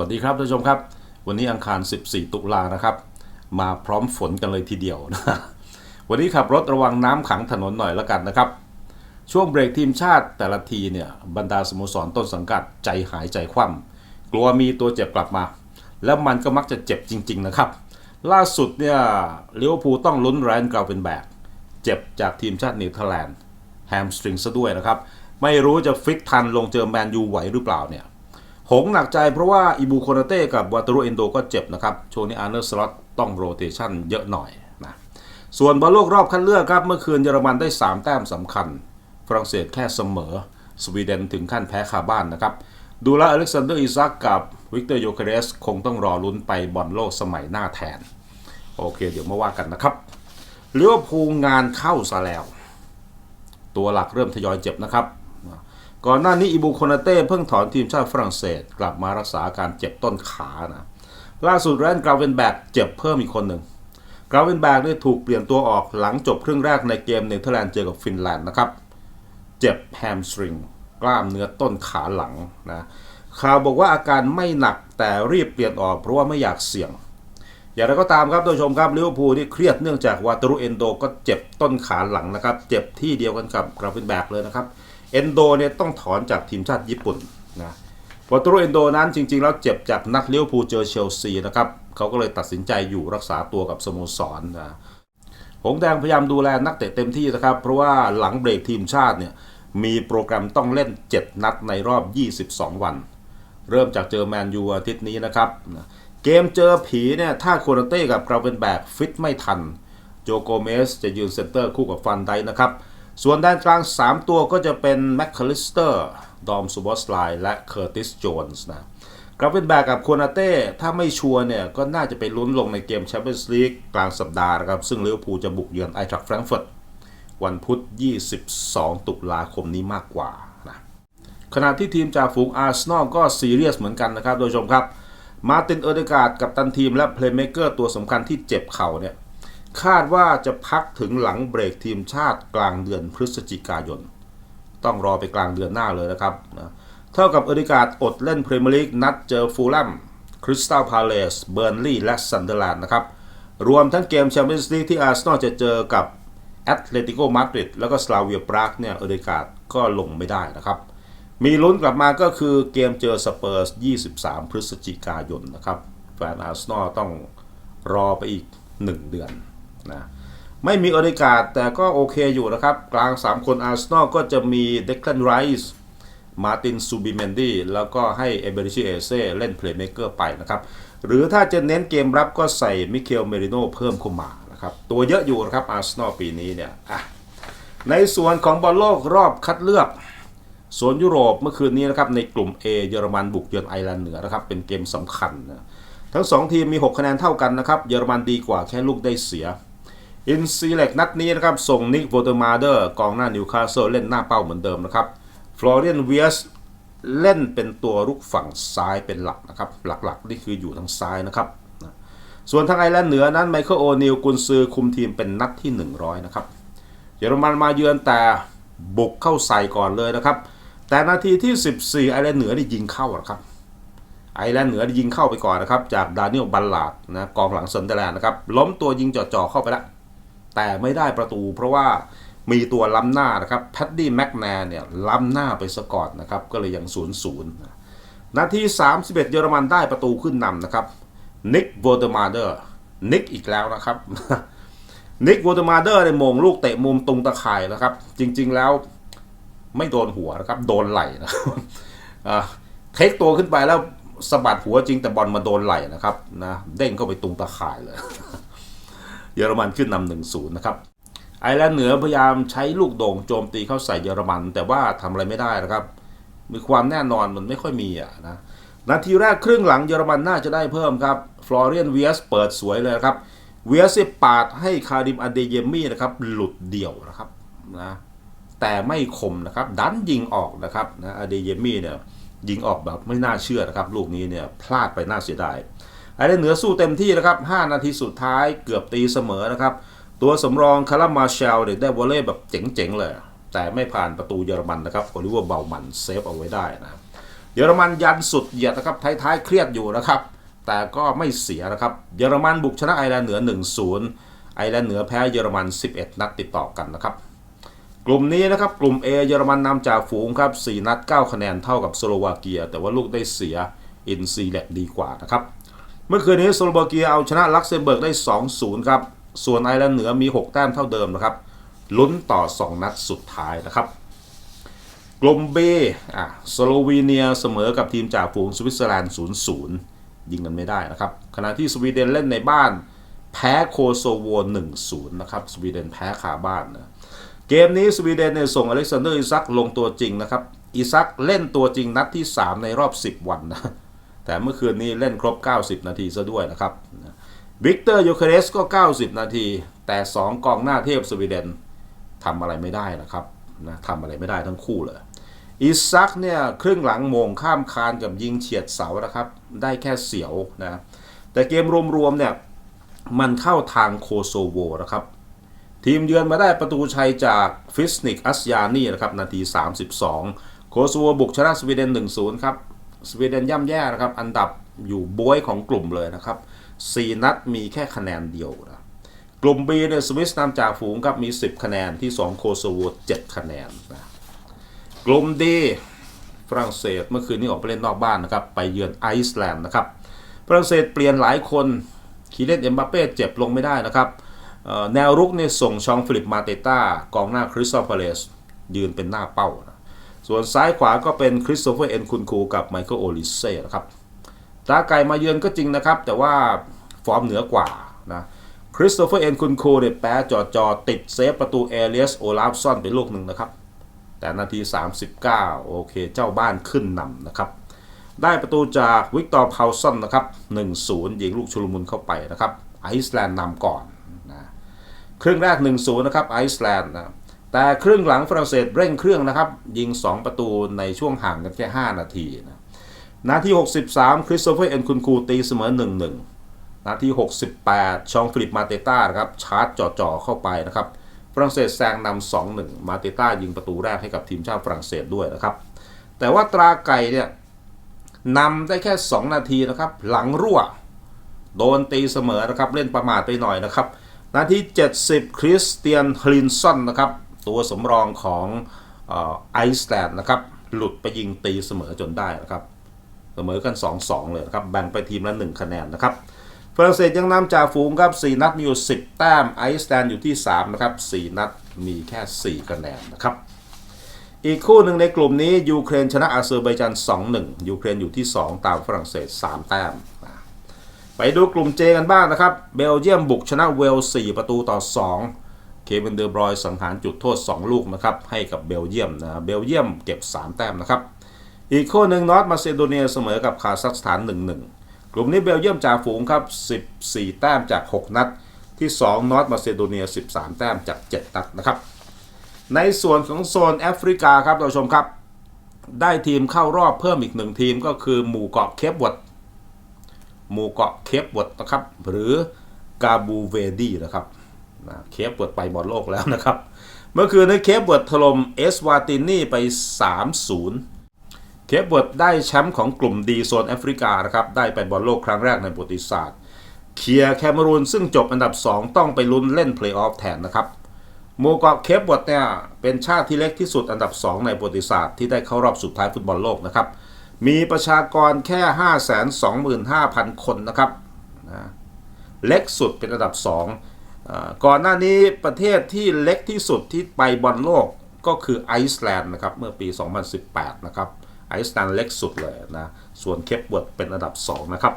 วัสดีครับท่านผู้ชมครับ วันนี้อังคาร 14 ตุลานะครับ มาพร้อมฝนกันเลยทีเดียวนะวันนี้ขับรถระวังน้ำขังถนนหน่อยล้วกันนะครับ ช่วงเบรกทีมชาติแต่ละทีเนี่ยบรรดาสโมสรต้นสังกัดใจหายใจคว่ำกลัวมีตัวเจ็บกลับมา แล้วมันก็มักจะเจ็บจริง ๆ นะครับ ล่าสุดเนี่ยลิเวอร์พูลต้องลุ้นแรนกราวเป็นแบกเจ็บจากทีมชาติเนเธอร์แลนด์แฮมสตริงซะด้วยนะครับไม่รู้จะฟิตทันลงเจอแมนยูไหวหรือเปล่าเนี่ย หงหนักใจเพราะว่าอิบูโคนาเต้กับวาตารุเอนโดก็เจ็บนะครับ ช่วงนี้อาร์เนอร์สล็อตต้องโรเตชันเยอะหน่อยนะส่วนบอลโลกรอบคัดเลือกครับ เมื่อคืนเยอรมันได้ 3 แต้มสำคัญ ฝรั่งเศสแค่เสมอ สวีเดนถึงขั้นแพ้คาบ้านนะครับ ดูแลอเล็กซานเดอร์อิซักกับวิกเตอร์โยเคเรสคงต้องรอลุ้นไปบอลโลกสมัยหน้าแทน โอเค เดี๋ยวมาว่ากันนะครับลิเวอร์พูลงานเข้าซะแล้ว ตัวหลักเริ่มทยอยเจ็บนะครับ ก่อนหน้านี้อิบูโคนาเต้เพิ่งถอนทีมชาติฝรั่งเศส กลับมารักษาอาการเจ็บต้นขานะล่าสุดแรนกราเวนแบกเจ็บเพิ่มอีกคนหนึ่งกราเวนแบกได้ถูกเปลี่ยนตัวออกหลังจบครึ่งแรกในเกมเนเธอร์แลนด์เจอกับฟินแลนด์นะครับ เจ็บแฮมสตริงกล้ามเนื้อต้นขาหลังนะข่าวบอกว่าอาการไม่หนักแต่รีบเปลี่ยนออกเพราะว่าไม่อยากเสี่ยง อย่างไรก็ตามครับท่านผู้ชมครับลิเวอร์พูลที่เครียดเนื่องจากวาตารุเอนโดก็เจ็บต้นขาหลังนะครับ เจ็บที่เดียวกันกับกราเวนแบกเลยนะครับ เอนโดเนี่ยต้องถอนจากทีมชาติญี่ปุ่นนะวาตารุเอนโดนั้นจริง ๆ แล้วเจ็บจากนัดลิเวอร์พูเจอเชลซีนะครับเขาก็เลยตัดสินใจอยู่รักษาตัวกับสโมสรนะหงแดงพยายามดูแลนักเตะเต็มที่นะครับ เพราะว่าหลังเบรกทีมชาติเนี่ยมีโปรแกรมต้องเล่น 7 นัดในรอบ 22 วัน เริ่มจากเจอแมนยูอาทิตย์นี้นะครับนะเกมเจอผีเนี่ยถ้าโคนาเต้กับกราเวนแบกฟิตไม่ทัน โจโกเมสจะยืนเซนเตอร์คู่กับฟันไดนะครับ ส่วนด้านกลาง 3 ตัวก็จะเป็นแมคคาลิสเตอร์ ดอมซูบอสไลและเคอร์ติสโจนส์นะกราเวนแบกกับโคนาเต้ ถ้าไม่ชัวร์เนี่ย ก็น่าจะไปลุ้นลงในเกมแชมเปี้ยนส์ลีกกลางสัปดาห์นะครับ ซึ่งลิเวอร์พูลจะบุกเยือนไอทรัคแฟรงก์เฟิร์ตวันพุธ 22 ตุลาคมนี้มากกว่านะขณะที่ทีมจ่าฝูงอาร์เซนอลก็ซีเรียสเหมือนกันนะครับโดยชมครับ มาตินเออร์เดกาดกับตันทีมและเพลย์เมเกอร์ตัวสำคัญที่เจ็บเข่าเนี่ย คาดว่าจะพักถึงหลังเบรกทีมชาติกลางเดือนพฤศจิกายน ต้องรอไปกลางเดือนหน้าเลยนะครับนะเท่ากับเอร์เดการ์ดอดเล่นพรีเมียร์ลีกนัดเจอฟูลแลมคริสตัลพาเลสเบอร์นลีย์และซันเดอร์แลนด์นะครับ รวมทั้งเกมแชมเปี้ยนส์ลีกที่อาร์เซนอลจะเจอกับแอตเลติโกมาดริดแล้วก็สลาเวียปรากเนี่ยเอร์เดการ์ดก็ลงไม่ได้นะครับ มีลุ้นกลับมาก็คือเกมเจอสเปอร์ส 23 พฤศจิกายนนะครับแฟนอาร์เซนอลต้องรอไปอีก 1 เดือน นะไม่มีอเดการ์ดแต่ก็โอเคอยู่นะครับ กลาง 3 คนอาร์เซนอลก็จะมีเดค a นไรส์มาตินซูบิเมนดีแล้วก็ให้เอเบริชิเอเซ่เล่นเพลย์เม k เกอร์ไปนะครับ หรือถ้าจะเน้นเกมรับก็ใส่มิเคลเมริโนเพิ่มเข้ามานะครับ ตัวเยอะอยู่นะครับอาร์เซนอลปีนี้เนี่ยในส่วนของบอลโลกรอบคัดเลือกส่วนยุโรปเมื่อคืนนี้นะครับในกลุ่ม A เยอรมันบุกเยือนไอร์แลนด์เหนือนะครับเป็นเกมสำคัญนะทั้ง 2 ทีมมี 6 คะแนนเท่ากันนะครับเยอรมันดีกว่าแค่ลูกได้เสีย อินซีเล็กนัดนี้นะครับ ส่งนิกโวเตอร์มาเดอร์กองหน้านิวคาสเซิลเล่นหน้าเป้าเหมือนเดิมนะครับฟลอเรียนเวียสเล่นเป็นตัวรุกฝั่งซ้ายเป็นหลักนะครับ หลักๆ นี่คืออยู่ทางซ้ายนะครับ ส่วนทางไอร์แลนด์เหนือนั้นไมเคิลโอนิลกุนซือคุมทีมเป็นนัดที่ 100 นะครับ เยอรมันมาเยือนแต่บุกเข้าใส่ก่อนเลยนะครับ แต่นาทีที่ 14 ไอร์แลนด์เหนือได้ยิงเข้านะครับไอร์แลนด์เหนือได้ยิงเข้าไปก่อนนะครับ จากดานิเอลบัลลาดนะกองหลังเซนเดอร์แลนด์นะครับล้มตัวยิงจ่อๆเข้าไปแล้ว แต่ไม่ได้ประตู เพราะว่ามีตัวล้ำหน้านะครับแพดดี้แม็กแนนเนี่ยล้ำหน้าไปซะก่อนนะครับก็เลยยัง0ูนย์ศูนย์นาที 31 เยอรมันได้ประตูขึ้นนำนะครับนิกโวเดอร์มาเดอร์นิกอีกแล้วนะครับนิกโวเดอร์มาเดอร์ในมงลูกเตะมุมตรงตะข่ายนะครับ จริงๆแล้วไม่โดนหัวนะครับ โดนไหล่นะครับอ่าเทคตัวขึ้นไปแล้วสะบัดหัวจริงแต่บอลมาโดนไหล่นะครับนะเด้งเข้าไปตรงตะข่ายเลย เยอรมันขึ้นนำหนึ่งศูนย์นะครับไอร์แลนด์เหนือพยายามใช้ลูกโด่งโจมตีเข้าใส่เยอรมัน แต่ว่าทำอะไรไม่ได้นะครับ มีความแน่นอนมันไม่ค่อยมีอะนะนาทีแรกครึ่งหลังเยอรมันน่าจะได้เพิ่มครับฟลอเรียนเวียสเปิดสวยเลยครับเวียสปาดให้คาริมอเดเยมี่นะครับหลุดเดี่ยวนะครับนะแต่ไม่คมนะครับดันยิงออกนะครับนะอเดเยมี่เนี่ยยิงออกแบบไม่น่าเชื่อนะครับลูกนี้เนี่ยพลาดไปน่าเสียดาย ไอร์แลนด์เหนือสู้เต็มที่นะครับ 5 นาทีสุดท้ายเกือบตีเสมอนะครับ ตัวสำรองคารามาเชลเนี่ยได้วอลเล่แบบเจ๋งๆเลย แต่ไม่ผ่านประตูเยอรมันนะครับโอลิเวอร์เบลมันเซฟเอาไว้ได้นะเยอรมันยันสุดเหยียดนะครับท้ายๆเครียดอยู่นะครับ แต่ก็ไม่เสียนะครับเยอรมันบุกชนะไอร์แลนด์เหนือ 1-0 ไอร์แลนด์เหนือแพ้เยอรมัน 11 นัดติดต่อกันนะครับกลุ่มนี้นะครับกลุ่ม A เยอรมันนำจากฝูงครับ4นัด 9 คะแนนเท่ากับสโลวาเกีย แต่ว่าลูกได้เสียอินซีแลกดีกว่านะครับ เมื่อคืนนี้สโลวาเกียเอาชนะลักเซมเบิร์กได้ 2-0 ครับ ส่วนไอร์แลนด์เหนือมี 6 แต้มเท่าเดิมนะครับ ลุ้นต่อ 2 นัดสุดท้ายนะครับ กลุ่ม B อะสโลวีเนียเสมอกับทีมจ่าฝูงสวิตเซอร์แลนด์ 0-0 ยิงกันไม่ได้นะครับ ขณะที่สวีเดนเล่นในบ้านแพ้โคโซโว 1-0 นะครับ สวีเดนแพ้คาบ้านนะเกมนี้สวีเดนเนี่ยส่งอเล็กซานเดอร์อิซักลงตัวจริงนะครับ อิซักเล่นตัวจริงนัดที่ 3 ในรอบ 10 วันนะ แต่เมื่อคืนนี้เล่นครบ 90 นาทีซะด้วยนะครับวิกเตอร์ยูเคเรสก็ 90 นาที แต่ 2 กองหน้าเทพสวีเดนทำอะไรไม่ได้นะครับนะทำอะไรไม่ได้ทั้งคู่เลยอิซักเนี่ยครึ่งหลังโมงข้ามคานกับยิงเฉียดเสานะครับ ได้แค่เสียวนะแต่เกมรวมๆเนี่ยมันเข้าทางโคโซโวนะครับ ทีมเยือนมาได้ประตูชัยจากฟิสนิกอัสยานีนะครับ นาที 32 โคโซโวบุกชนะสวีเดน 1-0 ครับ สวีเดนย่ำแย่นะครับ อันดับอยู่บวยของกลุ่มเลยนะครับ 4 นัดมีแค่คะแนนเดียวนะกลุ่ม B เนี่ยสวิสนำจากฝูงครับมี 10 คะแนนที่ 2 โคโซโว7คะแนนนะกลุ่ม D ฝรั่งเศสเมื่อคืนนี้ออกไปเล่นนอกบ้านนะครับ ไปเยือนไอซ์แลนด์นะครับฝรั่งเศสเปลี่ยนหลายคนคีเลนเอ็มบัปเป้เจ็บลงไม่ได้นะครับแนวรุกเนี่ยส่งชองฟิลิปมาเตต้ากองหน้าคริสโตเฟเลสยืนเป็นหน้าเป้านะ ส่วนซ้ายขวาก็เป็นคริสโตเฟอร์เอ็นคุนคูกับไมเคิลโอลิเซ่นะครับตาไก่มาเยือนก็จริงนะครับ แต่ว่าฟอร์มเหนือกว่านะคริสโตเฟอร์เอ็นคุนคูเนี่ยแปะจอจอติดเซฟประตูเอเลียสโอลาฟซอนไปลูกหนึ่งนะครับ แต่นาที 39 โอเค เจ้าบ้านขึ้นนำนะครับ ได้ประตูจากวิกตอร์พาวสันนะครับ 1-0 ยิงลูกชุลมุนเข้าไปนะครับไอซ์แลนด์นำก่อนนะครึ่งแรก 1-0 นะครับไอซ์แลนด์นะ แต่ครึ่งหลังฝรั่งเศสเร่งเครื่องนะครับ ยิง 2 ประตูในช่วงห่างกันแค่ 5 นาทีนะนาที 63 คริสโตเฟอร์เอ็นคุนคูตีเสมอ 1-1 นาที 68 ชองฟิลิปมาเตต้านะครับชาร์จจ่อๆเข้าไปนะครับฝรั่งเศสแซงนำ 2-1 มาเตต้ายิงประตูแรกให้กับทีมชาติฝรั่งเศสด้วยนะครับ แต่ว่าตราไก่เนี่ยนำได้แค่ 2 นาทีนะครับ หลังรั่ว โดนตีเสมอนะครับ เล่นประมาทไปหน่อยนะครับ นาที 70 คริสเตียนฮลินสันนะครับ ตัวสำรองของไอซ์แลนด์นะครับ หลุดไปยิงตีเสมอจนได้นะครับ เสมอกัน 2-2 เลยนะครับ แบ่งไปทีมละ 1 คะแนนนะครับฝรั่งเศสยังนำจากฝูงครับ 4 นัดมีอยู่ 10 แต้มไอซ์แลนด์อยู่ที่ 3 นะครับ 4 นัดมีแค่ 4 คะแนนนะครับ อีกคู่หนึ่งในกลุ่มนี้ ยูเครนชนะอาเซอร์ไบจาน 2-1 ยูเครนอยู่ที่ 2 ตามฝรั่งเศส 3 แต้ม ไปดูกลุ่มเจกันบ้างนะครับ เบลเยียมบุกชนะเวลส์4ประตูต่อ 2 เควินเดอร์บรอยสังหารจุดโทษ 2 ลูกนะครับให้กับเบลเยียมนะเบลเยียมเก็บ 3 แต้มนะครับอีกคู่หนึ่งนอร์มาซิโดเนียเสมอกับคาซัคสถาน 1-1 กลุ่มนี้เบลเยียมจ่าฝูงครับ 14 แต้มจาก 6 นัด ที่ 2นอร์มาซิโดเนีย 13 แต้มจาก 7 นัดนะครับ ในส่วนของโซนแอฟริกาครับท่านผู้ชมครับ ได้ทีมเข้ารอบเพิ่มอีกหนึ่งทีมก็คือหมู่เกาะเคปวดหมู่เกาะเคปวดนะครับ หรือกาบูเวดีนะครับ เคปวอร์ดไปบอลโลกแล้วนะครับ เมื่อคืนนี้เคปวอร์ดถล่มเอสวาตินีไป 3-0 เคปวอร์ดได้แชมป์ของกลุ่มดีโซนแอฟริกานะครับได้ไปบอลโลกครั้งแรกในประวัติศาสตร์เคลียร์แคเมรูนซึ่งจบอันดับ 2 ต้องไปลุ้นเล่นเพลย์ออฟแทนนะครับหมู่เกเคปวอร์ดเนี่ยเป็นชาติที่เล็กที่สุดอันดับ 2 ในประวัติศาสตร์ที่ได้เข้ารอบสุดท้ายฟุตบอลโลกนะครับ มีประชากรแค่ 525,000 คนนะครับนะเล็กสุดเป็นอันดับ2อ่า ก่อนหน้านี้ประเทศที่เล็กที่สุดที่ไปบอลโลกก็คือไอซ์แลนด์นะครับเมื่อปี 2018 นะครับไอซ์แลนด์เล็กสุดเลยนะ ส่วนเคปวอร์ดเป็นอันดับ 2 นะครับ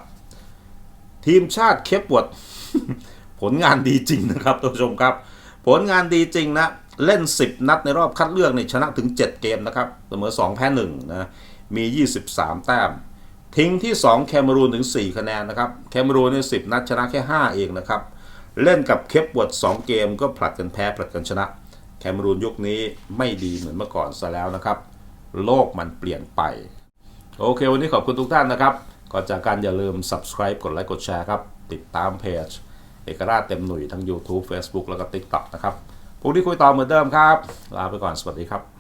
ทีมชาติเคปวอร์ดผลงานดีจริงนะครับท่านผู้ชมครับ ผลงานดีจริงนะ เล่น 10 นัดในรอบคัดเลือกในชนะถึง 7 เกมนะครับเสมอ 2 แพ้1นะมี 23 แต้ม ทิ้งที่ 2 แคเมรูนถึง 4 คะแนนนะครับ แคมรูนใน 10 นัดชนะแค่ 5 เองนะครับ เล่นกับเคปบวด2 เกมก็ผลัดกันแพ้ผลัดกันชนะ แคมรูนยุคนี้ไม่ดีเหมือนเมื่อก่อนซะแล้วนะครับ โลกมันเปลี่ยนไป โอเค วันนี้ขอบคุณทุกท่านนะครับก่อนจากการอย่าลืม subscribe กดไลค์กดแชร์ครับ ติดตามเพจเอกราชเต็มหนุ่ยทั้ง YouTube Facebook แล้วก็ TikTok นะครับพรุ่งนี้คุยต่อเหมือนเดิมครับ ลาไปก่อนสวัสดีครับ